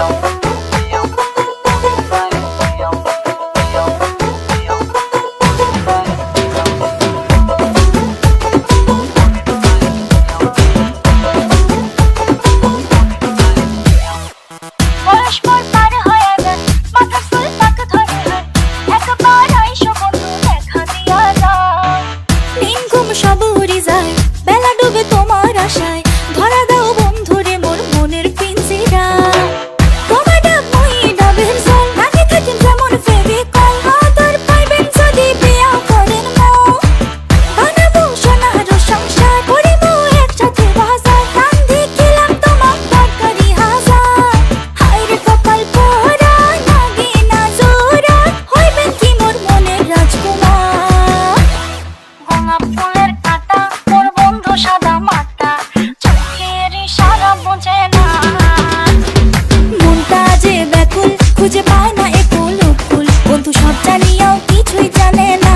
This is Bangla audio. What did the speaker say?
안녕 খুঁজে পায় না এ কুল বন্ধু সব জানিয়েও কিছুই জানে না।